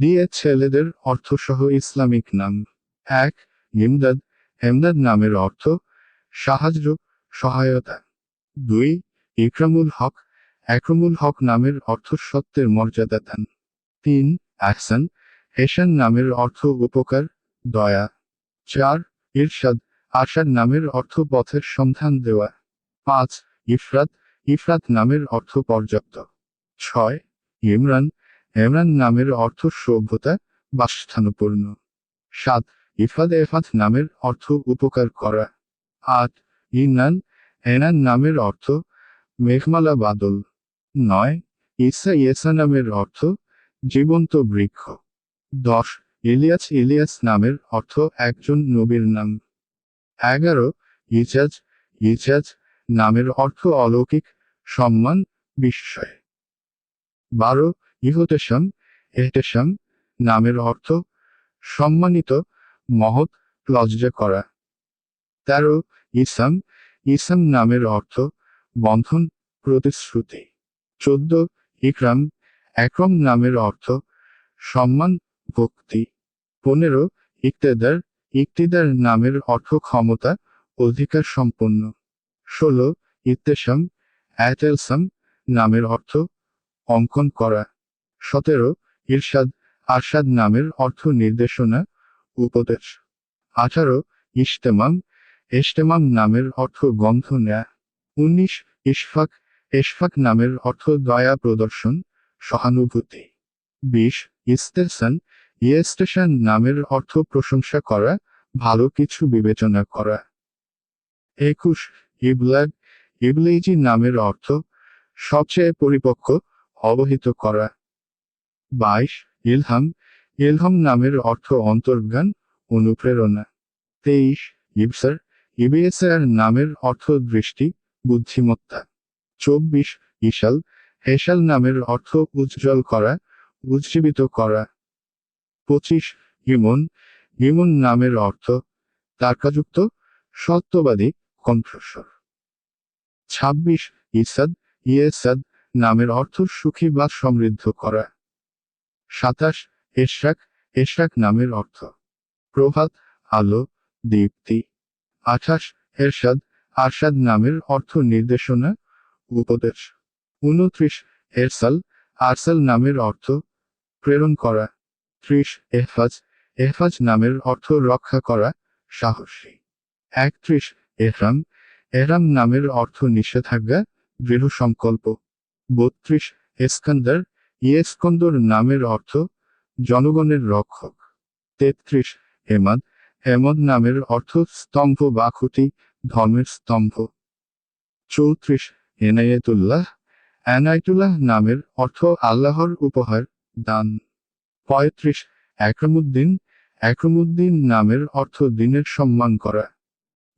দিয়ে ছেলেদের অর্থসহ ইসলামিক নাম। এক, ইমদাদ। হেমদাদ নামের অর্থ সাহায্য, সহায়তা। দুই, ইকরামুল হক। একরামুল হক নামের অর্থ সত্যের মর্যাদা দান। তিন, আহসান। হেসান নামের অর্থ উপকার, দয়া। চার, ইরশাদ। আশাদ নামের অর্থ পথের সন্ধান দেওয়া। পাঁচ, ইফরাত। ইফরাত নামের অর্থ পর্যাপ্ত। ছয়, ইমরান। ইমরান নামের অর্থ সভ্যতা, বাসস্থানপূর্ণ। সাত, ইফাদ এফাত নামের অর্থ উপকার করা। আট ইনান এনান নামের অর্থ মেঘমালা বাদল। নয় ইসা ইয়েসা নামের অর্থ জীবন্ত বৃক্ষ। দশ, ইলিয়াস ইলিয়াস নামের অর্থ একজন নবীর নাম। এগারো, ইজাজ ইজাজ নামের অর্থ অলৌকিক সম্মান, বিস্ময়। বারো ইহতেশাম এহতেশাম নামের অর্থ সম্মানিত মহৎ লজ্জা করা। তেরো ইসাম ইসাম নামের অর্থ বন্ধন প্রতিশ্রুতি। চোদ্দ, ইকরাম, একরম নামের অর্থ সম্মান, ভক্তি। পনেরো, ইকতেদার, ইকতিদার নামের অর্থ ক্ষমতা, অধিকার সম্পন্ন। ষোলো ইত্তেসাম অ্যাটেলসাম নামের অর্থ অঙ্কন করা। সতেরো, ইরশাদ, আরশাদ নামের অর্থ নির্দেশনা, উপদেশ। আঠারো, ইশতেমাম এস্তেমাম নামের অর্থ গন্ধ নেয়া উনিশ, ইশফাক, এশফাক নামের অর্থ দয়া প্রদর্শন, সহানুভূতি। বিশ ইস্তেসান ইয়েস্টেশন নামের অর্থ প্রশংসা করা, ভালো কিছু বিবেচনা করা। একুশ, ইবলাগ ইবলেজি নামের অর্থ সবচেয়ে পরিপক্ক, অবহিত করা। বাইশ, ইলহাম। ইলহাম নামের অর্থ অন্তর্জ্ঞান, অনুপ্রেরণা। তেইশ, ইবসার। ইবিএসআর নামের অর্থ দৃষ্টি, বুদ্ধিমত্তা। চব্বিশ, ইশাল। হেসাল নামের অর্থ উজ্জ্বল করা, উজ্জীবিত করা। পঁচিশ, ইমন। ইমন নামের অর্থ তার্কাযুক্ত, সত্যবাদী, কণ্ঠস্বর। ছাব্বিশ, ইসাদ। ইয়েসাদ নামের অর্থ সুখী বা সমৃদ্ধ করা। সাতাশ এশরাক এশরাক নামের অর্থ। প্রভাত, আলো, দীপ্তি। আঠাশ এরশাদ আরশাদ নামের অর্থ নির্দেশনা, উপদেশ। উনত্রিশ এরসাল আরসাল নামের অর্থ প্রেরণ করা। ত্রিশ, এহফাজ এহফাজ নামের অর্থ রক্ষা করা, সাহসী। একত্রিশ, এহরাম এহরাম নামের অর্থ নিষেধাজ্ঞা দৃঢ় সংকল্প বত্রিশ, এস্কান্দার ইয়েস্কন্দর নামের অর্থ, জনগণের রক্ষক। তেত্রিশ, হেমাদ। হেমদ নামের অর্থ, স্তম্ভ বা খুঁটি, ধর্মের স্তম্ভ। চৌত্রিশ, এনায়েতুল্লাহ। এনায়তুল্লাহ নামের অর্থ, আল্লাহর উপহার, দান। পঁয়ত্রিশ, একরমুদ্দিন। একরমুদ্দিন নামের অর্থ, দিনের সম্মান করা।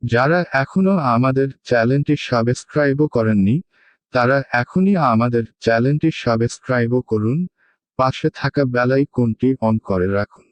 যারা এখনও আমাদের চ্যানেলটি সাবস্ক্রাইবও করেননি তারা এখনই আমাদের চ্যানেলটি সাবস্ক্রাইবও করুন। পাশে থাকা বেলাই কোনটি অন করে রাখুন।